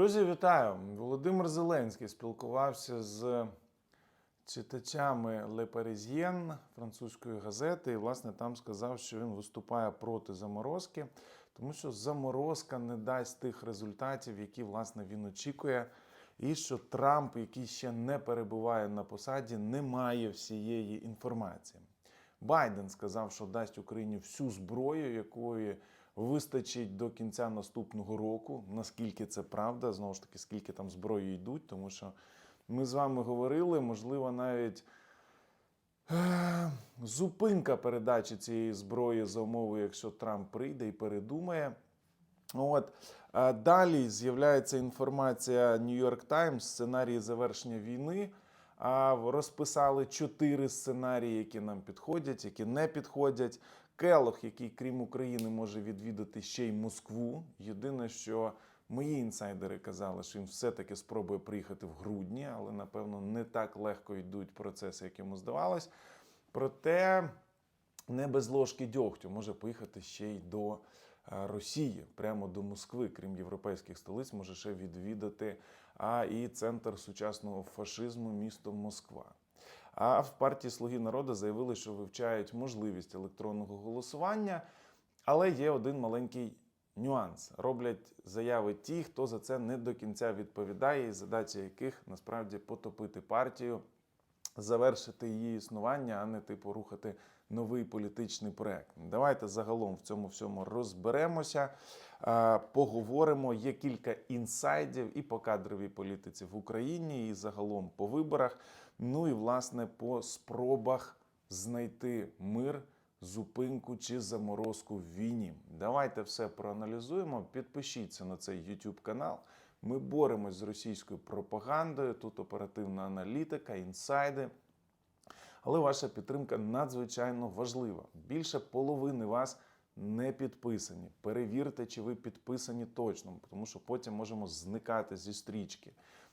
Друзі, вітаю! Володимир Зеленський спілкувався з читачами Le Parisien французької газети, і власне там сказав, що він виступає проти заморозки, тому що заморозка не дасть тих результатів, які власне він очікує. І що Трамп, який ще не перебуває на посаді, не має всієї інформації. Байден сказав, що дасть Україні всю зброю, якої вистачить до кінця наступного року. Наскільки це правда, знову ж таки, скільки там зброї йдуть, тому що ми з вами говорили, можливо, навіть е, зупинка передачі цієї зброї за умови, якщо Трамп прийде і передумає. От далі з'являється інформація New York Times, сценарії завершення війни. А розписали чотири сценарії, які нам підходять, які не підходять. Келох, який крім України може відвідати ще й Москву. Єдине, що мої інсайдери казали, що він все-таки спробує приїхати в грудні, але напевно не так легко йдуть процеси, як йому здавалось. Проте не без ложки дьогтю може поїхати ще й до е, Росії, прямо до Москви, крім європейських столиць, може ще відвідати а і центр сучасного фашизму, місто Москва. А в партії Слуги народу заявили, що вивчають можливість електронного голосування, але є один маленький нюанс: роблять заяви ті, хто за це не до кінця відповідає, і задача яких насправді потопити партію, завершити її існування, а не типу рухати новий політичний проект. Давайте загалом в цьому всьому розберемося, поговоримо. Є кілька інсайдів і по кадровій політиці в Україні, і загалом по виборах. Ну і власне по спробах знайти мир. Зупинку чи заморозку в війні. Давайте все проаналізуємо. Підпишіться на цей YouTube канал. Ми боремось з російською пропагандою. Тут оперативна аналітика, інсайди. Але ваша підтримка надзвичайно важлива. Більше половини вас не підписані. Перевірте, чи ви підписані точно, тому що потім можемо зникати зі стрічки.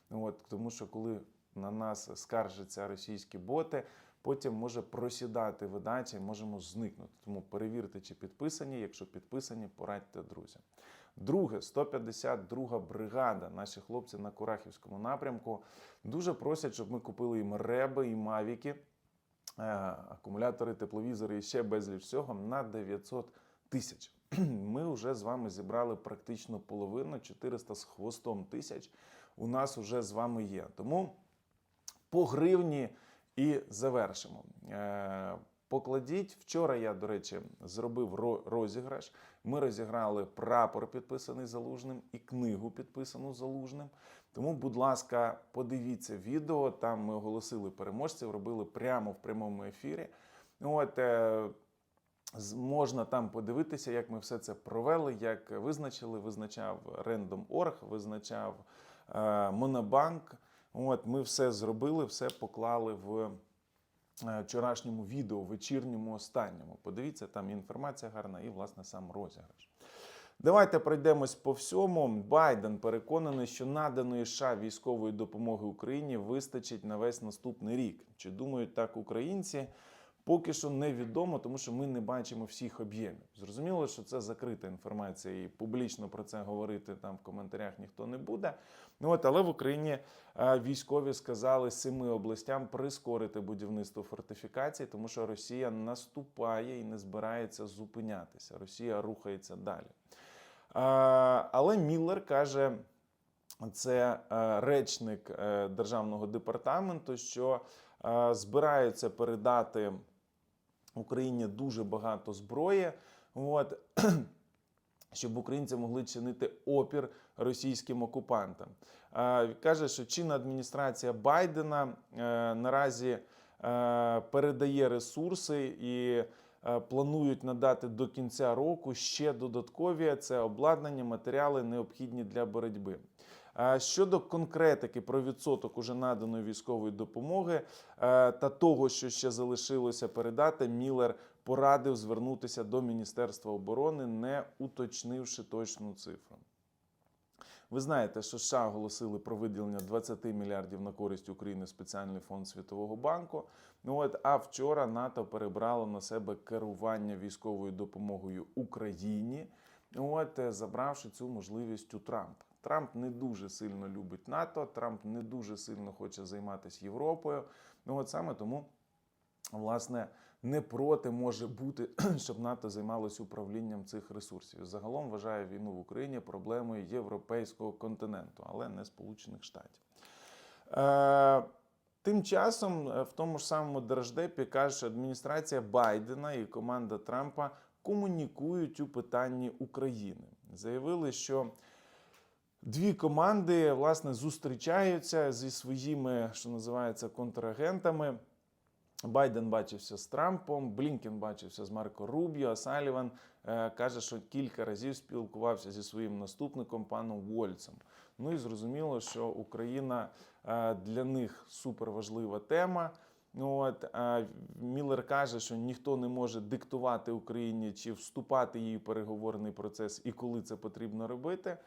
От, тому що коли на нас скаржаться російські боти, потім може просідати видача можемо зникнути. Тому перевірте, чи підписані. Якщо підписані, порадьте друзям. Друге, 152 бригада. Наші хлопці на Курахівському напрямку дуже просять, щоб ми купили їм реби і мавіки, е, акумулятори, тепловізори і ще безліч всього на 900 тисяч. Ми вже з вами зібрали практично половину, 400 з хвостом тисяч. У нас вже з вами є. Тому по гривні і завершимо. Е, Покладіть. Вчора я, до речі, зробив розіграш. Ми розіграли прапор, підписаний залужним, і книгу, підписану залужним. Тому, будь ласка, подивіться відео. Там ми оголосили переможців, робили прямо в прямому ефірі. От, е, можна там подивитися, як ми все це провели, як визначили, визначав Random.org, визначав е, Монобанк. От ми все зробили, все поклали в е, вчорашньому відео, вечірньому останньому. Подивіться, там інформація гарна і, власне, сам розіграш. Давайте пройдемось по всьому. Байден переконаний, що наданої США військової допомоги Україні вистачить на весь наступний рік. Чи думають так українці? Поки що невідомо, тому що ми не бачимо всіх об'ємів. Зрозуміло, що це закрита інформація, і публічно про це говорити там в коментарях ніхто не буде. Ну от, але в Україні е, військові сказали семи областям прискорити будівництво фортифікацій, тому що Росія наступає і не збирається зупинятися. Росія рухається далі. Е, Але Міллер каже. Це е, речник державного департаменту, що збираються передати Україні дуже багато зброї, от, щоб українці могли чинити опір російським окупантам. Е, Каже, що чинна адміністрація Байдена е, наразі е, передає ресурси і планують надати до кінця року ще додаткові це обладнання, матеріали необхідні для боротьби. Щодо конкретики про відсоток уже наданої військової допомоги та того, що ще залишилося передати, Міллер порадив звернутися до Міністерства оборони, не уточнивши точну цифру. Ви знаєте, що США оголосили про виділення 20 мільярдів на користь України спеціальний фонд Світового банку. Ну от, а вчора НАТО перебрало на себе керування військовою допомогою Україні, от, е, забравши цю можливість у Трампа. Трамп не дуже сильно любить НАТО, Трамп не дуже сильно хоче займатися Європою. Ну от саме тому, власне, не проти може бути, щоб НАТО займалося управлінням цих ресурсів. Загалом вважає війну в Україні проблемою європейського континенту, але не Сполучених Штатів. Е, Тим часом е, в тому ж самому Держдепі каже, що адміністрація Байдена і команда Трампа комунікують у питанні України. Заявили, що дві команди власне зустрічаються зі своїми, що називається, контрагентами. Байден бачився з Трампом, Блінкен бачився з Марко Рубіо, а Саліван е, каже, що кілька разів спілкувався зі своїм наступником паном Вольцем. Ну і зрозуміло, що Україна е, для них суперважлива тема. От, е, Міллер каже, що ніхто не може диктувати Україні чи вступати в її переговорний процес і коли це потрібно робити.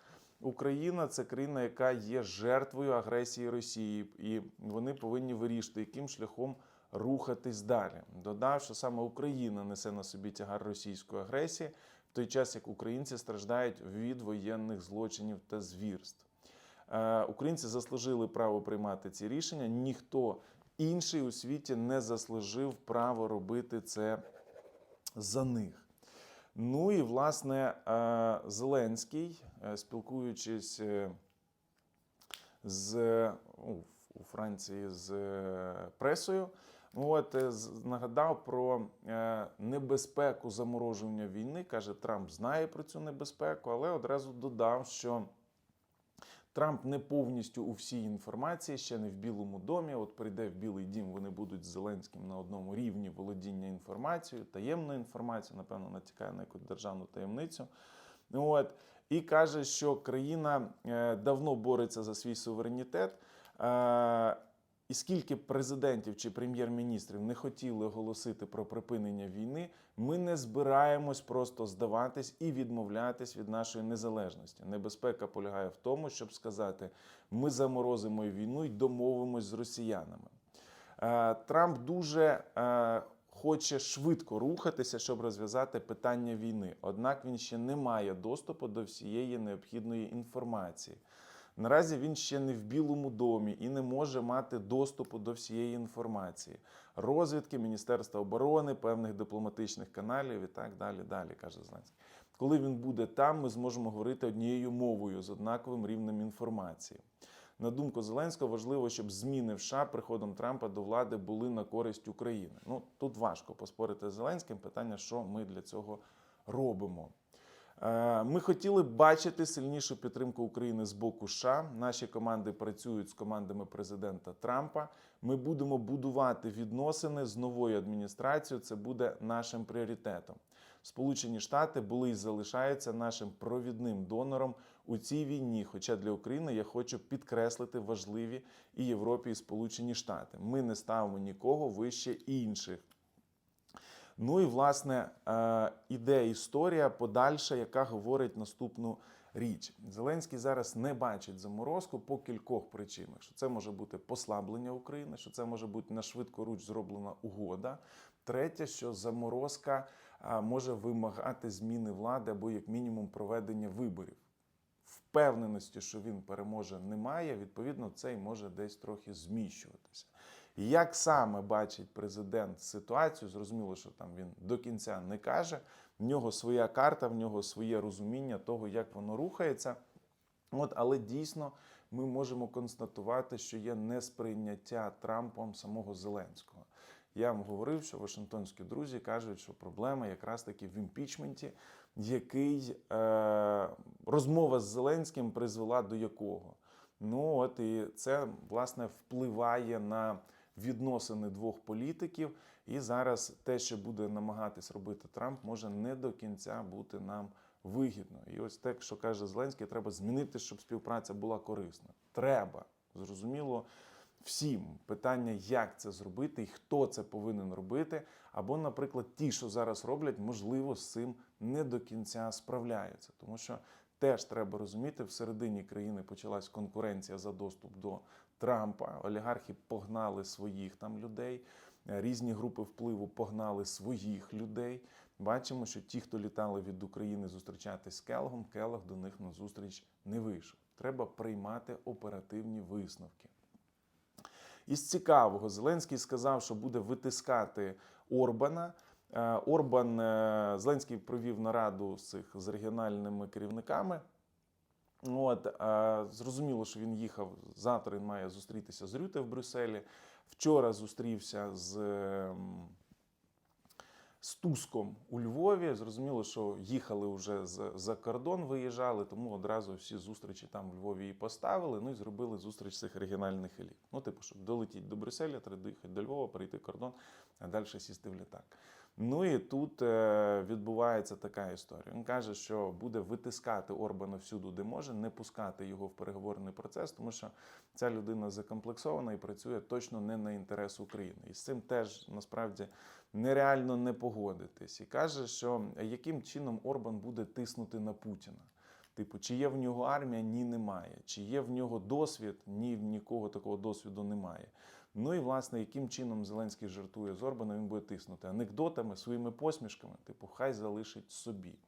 Україна це країна, яка є жертвою агресії Росії, і вони повинні вирішити, яким шляхом рухатись далі. Додав, що саме Україна несе на собі тягар російської агресії, в той час як українці страждають від воєнних злочинів та звірств. Е, Українці заслужили право приймати ці рішення. Ніхто інший у світі не заслужив право робити це за них. Ну і власне е, Зеленський, е, спілкуючись з у Франції з пресою, от е, нагадав про е, небезпеку заморожування війни. каже, Трамп знає про цю небезпеку, але одразу додав, що. Трамп не повністю у всій інформації, ще не в Білому домі. От прийде в Білий Дім, вони будуть з Зеленським на одному рівні володіння інформацією, таємною інформацією, напевно, натякає на якусь державну таємницю. От. І каже, що країна е, давно бореться за свій суверенітет. І скільки президентів чи прем'єр-міністрів не хотіли оголосити про припинення війни, ми не збираємось просто здаватись і відмовлятись від нашої незалежності. Небезпека полягає в тому, щоб сказати: ми заморозимо війну і домовимось з росіянами. Е, Трамп дуже е, хоче швидко рухатися, щоб розв'язати питання війни. Однак він ще не має доступу до всієї необхідної інформації. Наразі він ще не в Білому домі і не може мати доступу до всієї інформації. Розвідки Міністерства оборони, певних дипломатичних каналів і так далі. Далі каже Зеленський. Коли він буде там, ми зможемо говорити однією мовою з однаковим рівнем інформації. На думку Зеленського, важливо, щоб зміни в США приходом Трампа до влади були на користь України. Ну тут важко поспорити з Зеленським. Питання, що ми для цього робимо. Е, Ми хотіли бачити сильнішу підтримку України з боку США. Наші команди працюють з командами президента Трампа. Ми будемо будувати відносини з новою адміністрацією. Це буде нашим пріоритетом. Сполучені Штати були і залишаються нашим провідним донором у цій війні. Хоча для України я хочу підкреслити важливі і Європі, і Сполучені Штати. Ми не ставимо нікого вище інших. Ну і власне е, іде історія подальша, яка говорить наступну річ. Зеленський зараз не бачить заморозку по кількох причинах: що це може бути послаблення України, що це може бути на швидкоруч зроблена угода. Третє, що заморозка е, може вимагати зміни влади або, як мінімум, проведення виборів. Впевненості, що він переможе, немає. Відповідно, це й може десь трохи зміщуватися. Як саме бачить президент ситуацію, зрозуміло, що там він до кінця не каже. В нього своя карта, в нього своє розуміння того, як воно рухається. От, але дійсно ми можемо констатувати, що є несприйняття Трампом самого Зеленського. Я вам говорив, що Вашингтонські друзі кажуть, що проблема якраз таки в імпічменті, який е, розмова з Зеленським призвела до якого. Ну от і це власне впливає на відносини двох політиків. І зараз те, що буде намагатись робити Трамп, може не до кінця бути нам вигідно. І ось те, що каже Зеленський, треба змінити, щоб співпраця була корисна. Треба зрозуміло. Всім питання, як це зробити і хто це повинен робити. Або, наприклад, ті, що зараз роблять, можливо, з цим не до кінця справляються. Тому що теж треба розуміти, всередині країни почалась конкуренція за доступ до Трампа. Олігархи погнали своїх там людей, різні групи впливу погнали своїх людей. Бачимо, що ті, хто літали від України зустрічатись з Келгом, Келог до них на зустріч не вийшов. треба приймати оперативні висновки. Із цікавого, Зеленський сказав, що буде витискати Орбана. Е, Орбан е, Зеленський провів нараду з цих з регіональними керівниками. От, е, зрозуміло, що він їхав завтра. Він має зустрітися з Рюте в Брюсселі. Вчора зустрівся з, з Туском у Львові. Зрозуміло, що їхали вже за кордон, виїжджали, тому одразу всі зустрічі там в Львові і поставили. Ну і зробили зустріч цих регіональних еліт. Ну, типу, щоб долетіти до Брюсселя, треба доїхати до Львова, перейти кордон, а далі сісти в літак. Ну і тут е, відбувається така історія. Він каже, що буде витискати Орбана всюди, де може, не пускати його в переговорний процес, тому що ця людина закомплексована і працює точно не на інтерес України. І з цим теж насправді нереально не погодитись. І каже, що яким чином Орбан буде тиснути на Путіна. Типу, чи є в нього армія? Ні, немає. Чи є в нього досвід? Ні, в нікого такого досвіду немає. Ну і власне, яким чином Зеленський жартує з Орбаном, він буде тиснути анекдотами, своїми посмішками, типу, хай залишить собі.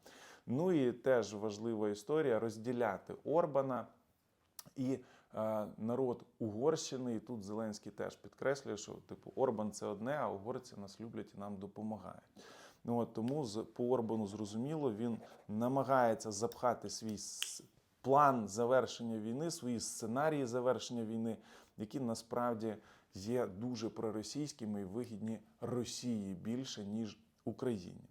Ну і теж важлива історія розділяти Орбана і е, народ Угорщини. І тут Зеленський теж підкреслює, що типу Орбан це одне, а угорці нас люблять і нам допомагають. Ну от тому з по Орбану зрозуміло, він намагається запхати свій план завершення війни, свої сценарії завершення війни, які насправді є дуже проросійськими і вигідні Росії більше ніж Україні.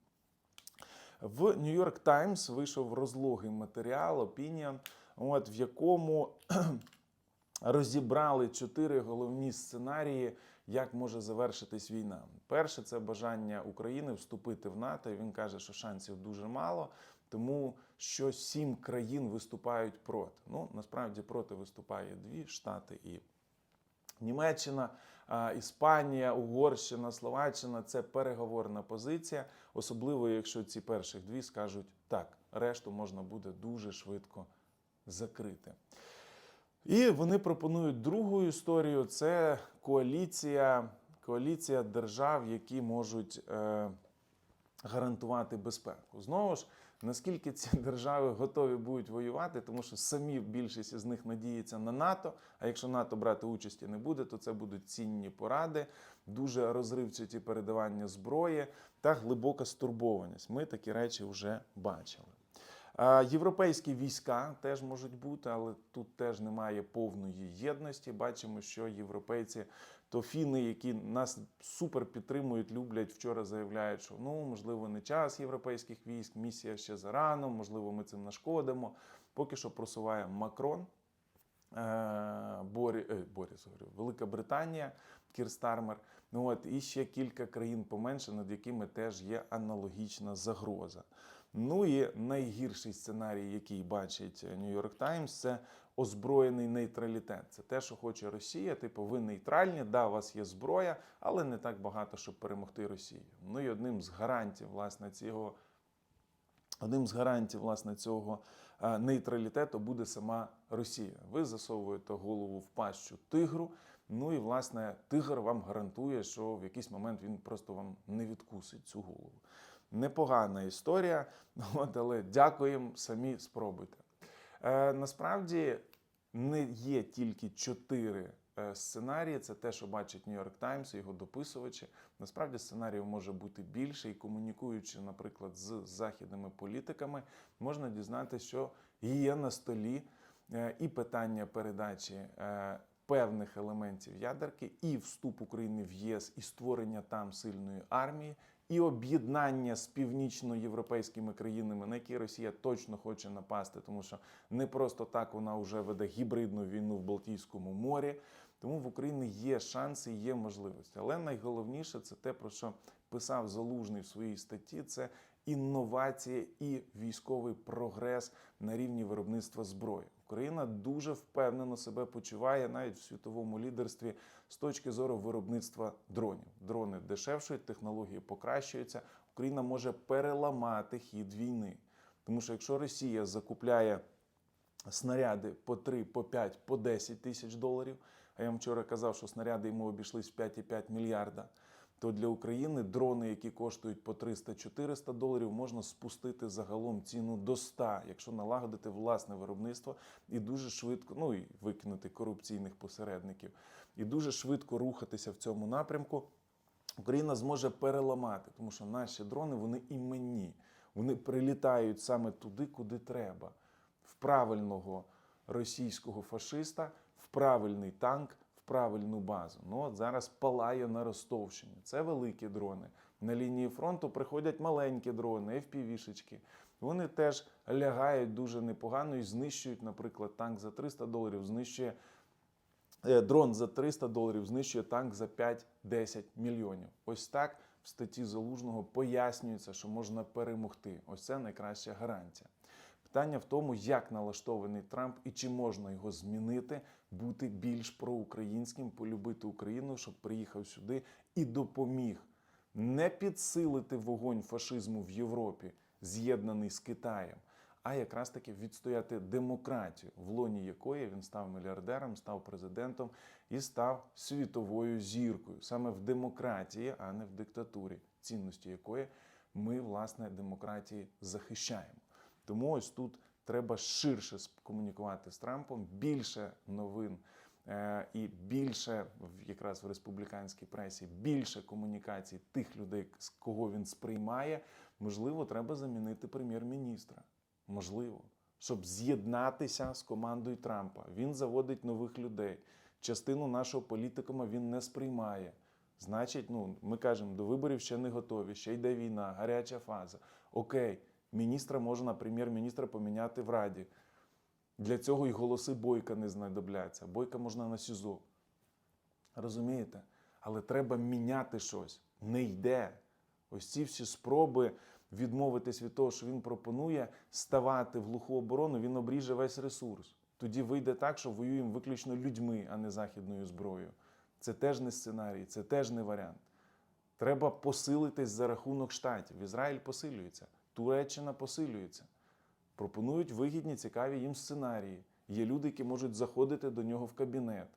В York Times вийшов розлогий матеріал Opinion, от, в якому розібрали чотири головні сценарії, як може завершитись війна. Перше це бажання України вступити в НАТО. Він каже, що шансів дуже мало, тому що сім країн виступають проти. Ну насправді проти виступає дві штати і Німеччина, Іспанія, Угорщина, Словаччина це переговорна позиція, особливо якщо ці перших дві скажуть так, решту можна буде дуже швидко закрити. І вони пропонують другу історію: це коаліція, коаліція держав, які можуть е, гарантувати безпеку. Знову ж, наскільки ці держави готові будуть воювати, тому що самі більшість із них надіється на НАТО. А якщо НАТО брати участі не буде, то це будуть цінні поради, дуже розривчаті передавання зброї та глибока стурбованість. Ми такі речі вже бачили. А, Європейські війська теж можуть бути, але тут теж немає повної єдності. Бачимо, що європейці, то фіни, які нас супер підтримують, люблять, вчора заявляють, що ну можливо не час європейських військ, місія ще зарано, можливо, ми цим нашкодимо. Поки що просуває Макрон. Е, Борі, е, Боріс, говорю, Велика Британія, Кір Стармер. Ну от і ще кілька країн поменше, над якими теж є аналогічна загроза. Ну і найгірший сценарій, який бачить New York Times, це озброєний нейтралітет. Це те, що хоче Росія. Типу, ви нейтральні, да, у вас є зброя, але не так багато, щоб перемогти Росію. Ну і одним з гарантів, власне, цього. Одним з гарантів власне цього е, нейтралітету буде сама Росія. Ви засовуєте голову в пащу тигру. Ну і власне тигр вам гарантує, що в якийсь момент він просто вам не відкусить цю голову. Непогана історія, от, але дякуємо, самі спробуйте. Е, насправді не є тільки чотири е, сценарії. Це те, що бачить Times, і його дописувачі. Насправді сценаріїв може бути більше, і комунікуючи, наприклад, з західними політиками, можна дізнатися, що є на столі е, і питання передачі. е, Певних елементів ядерки, і вступ України в ЄС, і створення там сильної армії, і об'єднання з північноєвропейськими країнами, на які Росія точно хоче напасти, тому що не просто так вона вже веде гібридну війну в Балтійському морі. Тому в Україні є шанси, є можливості. Але найголовніше це те, про що писав Залужний в своїй статті: це інновація і військовий прогрес на рівні виробництва зброї. Україна дуже впевнено себе почуває навіть в світовому лідерстві з точки зору виробництва дронів. Дрони дешевшують, технології покращуються. Україна може переламати хід війни. Тому що якщо Росія закупляє снаряди по 3, по 5, по 10 тисяч доларів, а я вам вчора казав, що снаряди йому обійшлись в 5,5 мільярда, то для України дрони, які коштують по 300-400 доларів, можна спустити загалом ціну до 100, якщо налагодити власне виробництво і дуже швидко, ну і викинути корупційних посередників, і дуже швидко рухатися в цьому напрямку. Україна зможе переламати, тому що наші дрони вони іменні. Вони прилітають саме туди, куди треба, в правильного російського фашиста, в правильний танк, правильну базу. Ну от зараз палає на Ростовщині. Це великі дрони. На лінії фронту приходять маленькі дрони, FPV-шечки. Вони теж лягають дуже непогано і знищують, наприклад, танк за 300 доларів, знищує е, дрон за 300 доларів, знищує танк за 5-10 мільйонів. Ось так в статті Залужного пояснюється, що можна перемогти. Ось це найкраща гарантія. Питання в тому, як налаштований Трамп і чи можна його змінити, бути більш проукраїнським, полюбити Україну, щоб приїхав сюди і допоміг не підсилити вогонь фашизму в Європі, з'єднаний з Китаєм, а якраз таки відстояти демократію, в лоні якої він став мільярдером, став президентом і став світовою зіркою саме в демократії, а не в диктатурі, цінності якої ми, власне, демократії захищаємо. Тому ось тут треба ширше комунікувати з Трампом, більше новин е, і більше якраз в республіканській пресі, більше комунікацій тих людей, з кого він сприймає. Можливо, треба замінити прем'єр-міністра. Можливо, щоб з'єднатися з командою Трампа. Він заводить нових людей. Частину нашого політикума він не сприймає. Значить, ну ми кажемо, до виборів ще не готові, ще йде війна, гаряча фаза. Окей, міністра можна, прем'єр-міністра поміняти в Раді. Для цього і голоси Бойка не знадобляться. Бойка можна на СІЗО. Розумієте? Але треба міняти щось. Не йде. Ось ці всі спроби відмовитись від того, що він пропонує, ставати в глуху оборону, він обріже весь ресурс. Тоді вийде так, що воюємо виключно людьми, а не західною зброєю. Це теж не сценарій, це теж не варіант. Треба посилитись за рахунок штатів. Ізраїль посилюється, Туреччина посилюється. Пропонують вигідні, цікаві їм сценарії. Є люди, які можуть заходити до нього в кабінет.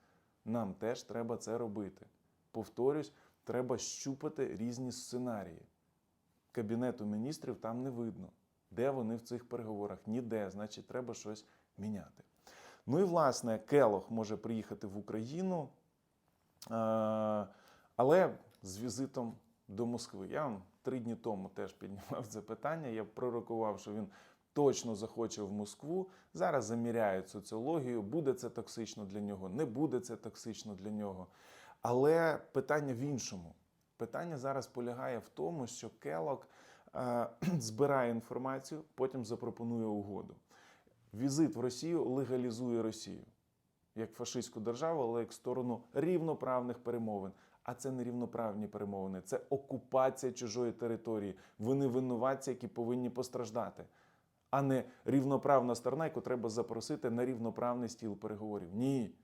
Нам теж треба це робити. Повторюсь, треба щупати різні сценарії. Кабінету міністрів там не видно. Де вони в цих переговорах? Ніде. Значить, треба щось міняти. Ну і власне, Келох може приїхати в Україну, е, але з візитом до Москви. Я вам три дні тому теж піднімав це питання. Я пророкував, що він точно захоче в Москву. Зараз заміряють соціологію, буде це токсично для нього, не буде це токсично для нього. Але питання в іншому. Питання зараз полягає в тому, що Келок е, збирає інформацію, потім запропонує угоду. Візит в Росію легалізує Росію як фашистську державу, але як сторону рівноправних перемовин. А це не рівноправні перемовини, це окупація чужої території. Вони винуватці, які повинні постраждати, а не рівноправна сторона, яку треба запросити на рівноправний стіл переговорів. Ні,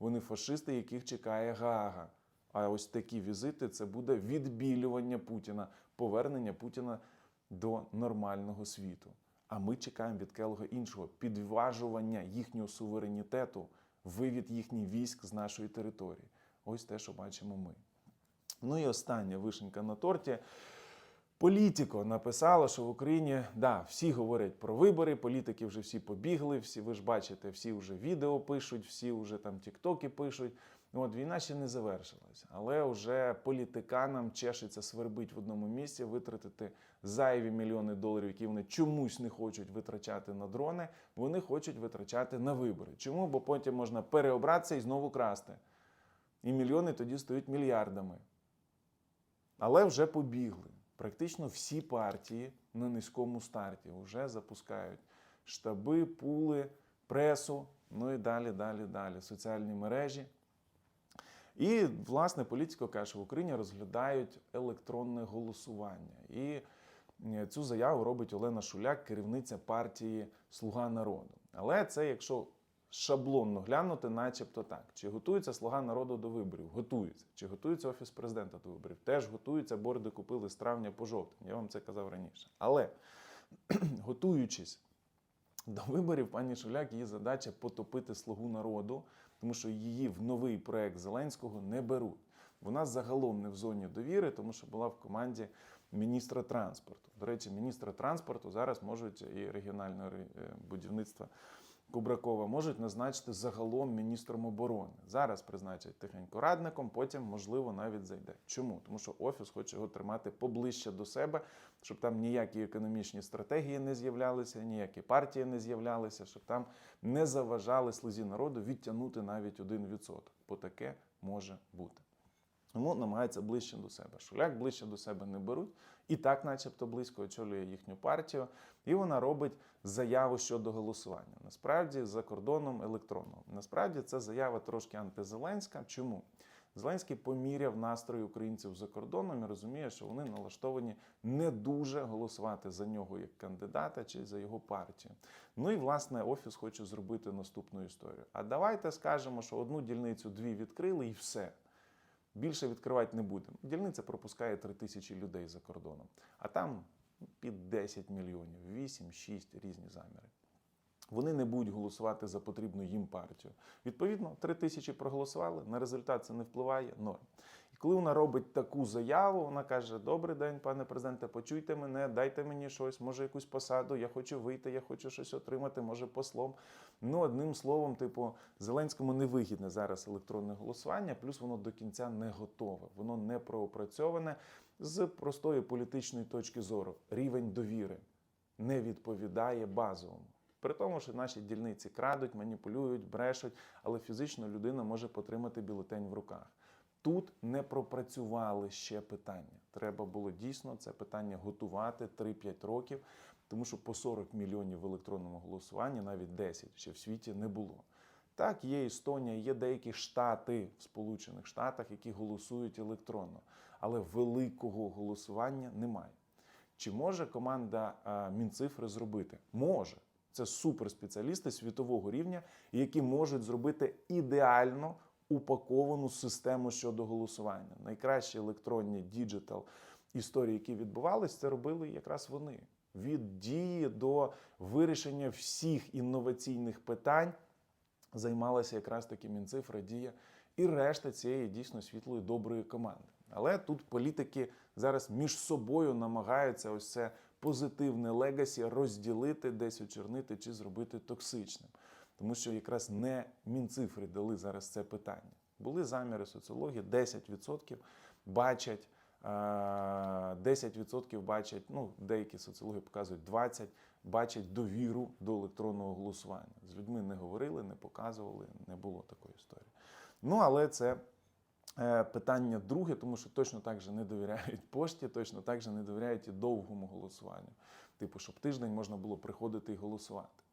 вони фашисти, яких чекає Гаага. А ось такі візити це буде відбілювання Путіна, повернення Путіна до нормального світу. А ми чекаємо від Келога іншого підважування їхнього суверенітету, вивід їхніх військ з нашої території. Ось те, що бачимо ми. Ну і остання вишенька на торті. Політіко написало, що в Україні да, всі говорять про вибори, політики вже всі побігли, всі, ви ж бачите, всі вже відео пишуть, всі вже там тіктоки пишуть. Ну, От війна ще не завершилась, але вже політиканам чешеться свербить в одному місці витратити зайві мільйони доларів, які вони чомусь не хочуть витрачати на дрони. Вони хочуть витрачати на вибори. Чому? Бо потім можна переобратися і знову красти. І мільйони тоді стають мільярдами. Але вже побігли. Практично всі партії на низькому старті вже запускають штаби, пули, пресу, ну і далі, далі, далі, соціальні мережі. І, власне, політико каже, що в Україні розглядають електронне голосування. І е, цю заяву робить Олена Шуляк, керівниця партії Слуга народу. Але це, якщо шаблонно глянути, начебто так. Чи готується Слуга народу до виборів? Готується. Чи готується Офіс президента до виборів? Теж готується, борди купили з травня по жовтень. Я вам це казав раніше. Але готуючись до виборів, пані Шуляк, її задача потопити слугу народу, тому що її в новий проект Зеленського не беруть. Вона загалом не в зоні довіри, тому що була в команді міністра транспорту. До речі, міністра транспорту зараз можуть і регіонального е, будівництва Кубракова можуть назначити загалом міністром оборони. Зараз призначать тихенько радником, потім, можливо, навіть зайде. Чому? Тому що офіс хоче його тримати поближче до себе, щоб там ніякі економічні стратегії не з'являлися, ніякі партії не з'являлися, щоб там не заважали слезі народу відтягнути навіть 1%. Бо таке може бути. Тому намагаються ближче до себе. Шуляк ближче до себе не беруть. І так, начебто, близько очолює їхню партію, і вона робить заяву щодо голосування. Насправді, за кордоном електронного. Насправді, це заява трошки антизеленська. Чому? Зеленський поміряв настрої українців за кордоном і розуміє, що вони налаштовані не дуже голосувати за нього як кандидата чи за його партію. Ну і власне офіс хоче зробити наступну історію. А давайте скажемо, що одну дільницю дві відкрили і все. Більше відкривати не будемо. Дільниця пропускає 3 тисячі людей за кордоном, а там під 10 мільйонів, 8-6 різні заміри. Вони не будуть голосувати за потрібну їм партію. Відповідно, 3 тисячі проголосували, на результат це не впливає норм. І коли вона робить таку заяву, вона каже: Добрий день, пане президенте, почуйте мене, дайте мені щось, може якусь посаду, я хочу вийти, я хочу щось отримати, може послом. Ну, одним словом, типу, Зеленському невигідне зараз електронне голосування, плюс воно до кінця не готове, воно не проопрацьоване з простої політичної точки зору. Рівень довіри не відповідає базовому. При тому, що наші дільниці крадуть, маніпулюють, брешуть, але фізично людина може потримати бюлетень в руках. Тут не пропрацювали ще питання. Треба було дійсно це питання готувати 3-5 років, тому що по 40 мільйонів в електронному голосуванні, навіть 10 ще в світі не було. Так, є Естонія, є деякі штати в Сполучених Штатах, які голосують електронно, але великого голосування немає. Чи може команда Мінцифри зробити? Може. Це суперспеціалісти світового рівня, які можуть зробити ідеально упаковану систему щодо голосування. Найкращі електронні діджитал історії, які відбувалися, це робили якраз вони. Від дії до вирішення всіх інноваційних питань займалася якраз таки Мінцифра, Дія і решта цієї дійсно світлої доброї команди. Але тут політики зараз між собою намагаються ось це позитивне легасі розділити, десь очернити чи зробити токсичним. Тому що якраз не мінцифри дали зараз це питання. Були заміри соціології, 10% бачать, 10% бачать, ну, деякі соціологи показують 20%, бачать довіру до електронного голосування. З людьми не говорили, не показували, не було такої історії. Ну, але це е, питання друге, тому що точно так же не довіряють пошті, точно так же не довіряють і довгому голосуванню. Типу, щоб тиждень можна було приходити і голосувати.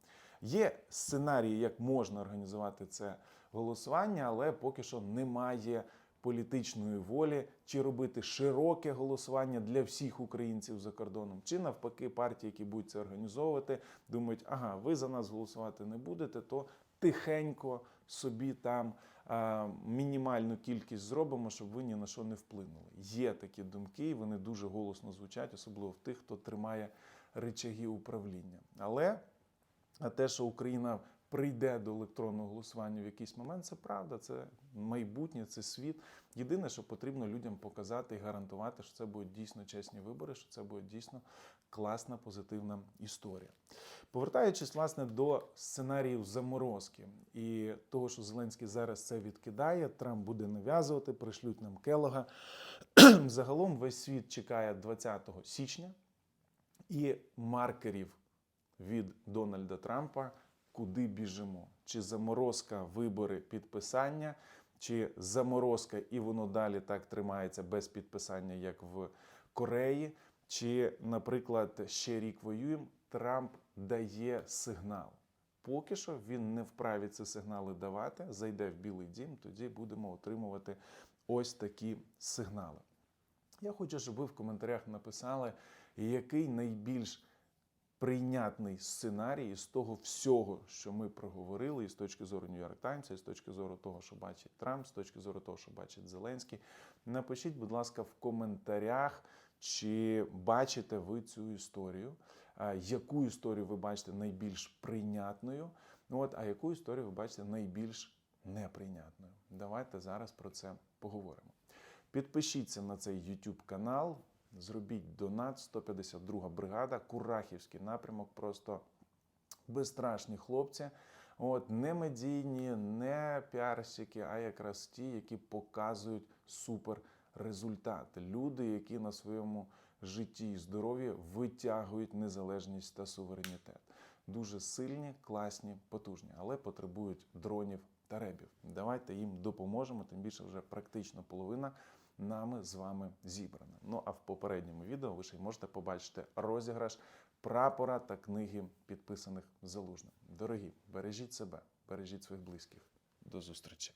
Є сценарії, як можна організувати це голосування, але поки що немає політичної волі чи робити широке голосування для всіх українців за кордоном, чи навпаки, партії, які будуть це організовувати, думають, ага, ви за нас голосувати не будете, то тихенько собі там а, мінімальну кількість зробимо, щоб ви ні на що не вплинули. Є такі думки, і вони дуже голосно звучать, особливо в тих, хто тримає речаги управління. Але те, що Україна прийде до електронного голосування в якийсь момент, це правда, це майбутнє, це світ. Єдине, що потрібно людям показати і гарантувати, що це будуть дійсно чесні вибори, що це буде дійсно класна, позитивна історія. Повертаючись власне до сценаріїв заморозки і того, що Зеленський зараз це відкидає, Трамп буде нав'язувати, пришлють нам Келога. Загалом весь світ чекає 20 січня і маркерів від Дональда Трампа, куди біжимо? Чи заморозка вибори підписання, чи заморозка, і воно далі так тримається без підписання, як в Кореї, чи, наприклад, ще рік воюємо, Трамп дає сигнал. Поки що він не вправі ці сигнали давати, зайде в Білий Дім, тоді будемо отримувати ось такі сигнали. Я хочу, щоб ви в коментарях написали, який найбільш прийнятний сценарій з того всього, що ми проговорили, і з точки зору Нью-Йорк Таймса, і з точки зору того, що бачить Трамп, з точки зору того, що бачить Зеленський. Напишіть, будь ласка, в коментарях, чи бачите ви цю історію, яку історію ви бачите найбільш прийнятною, ну от, а яку історію ви бачите найбільш неприйнятною. Давайте зараз про це поговоримо. Підпишіться на цей YouTube канал, зробіть донат 152 бригада, Курахівський напрямок. Просто безстрашні хлопці. От не медійні, не піарщики, а якраз ті, які показують супер результати. Люди, які на своєму житті і здоров'ї витягують незалежність та суверенітет. Дуже сильні, класні, потужні, але потребують дронів та ребів. Давайте їм допоможемо. Тим більше вже практично половина нами з вами зібрана. Ну а в попередньому відео ви ще й можете побачити розіграш прапора та книги, підписаних залужним. Дорогі, бережіть себе, бережіть своїх близьких. До зустрічі!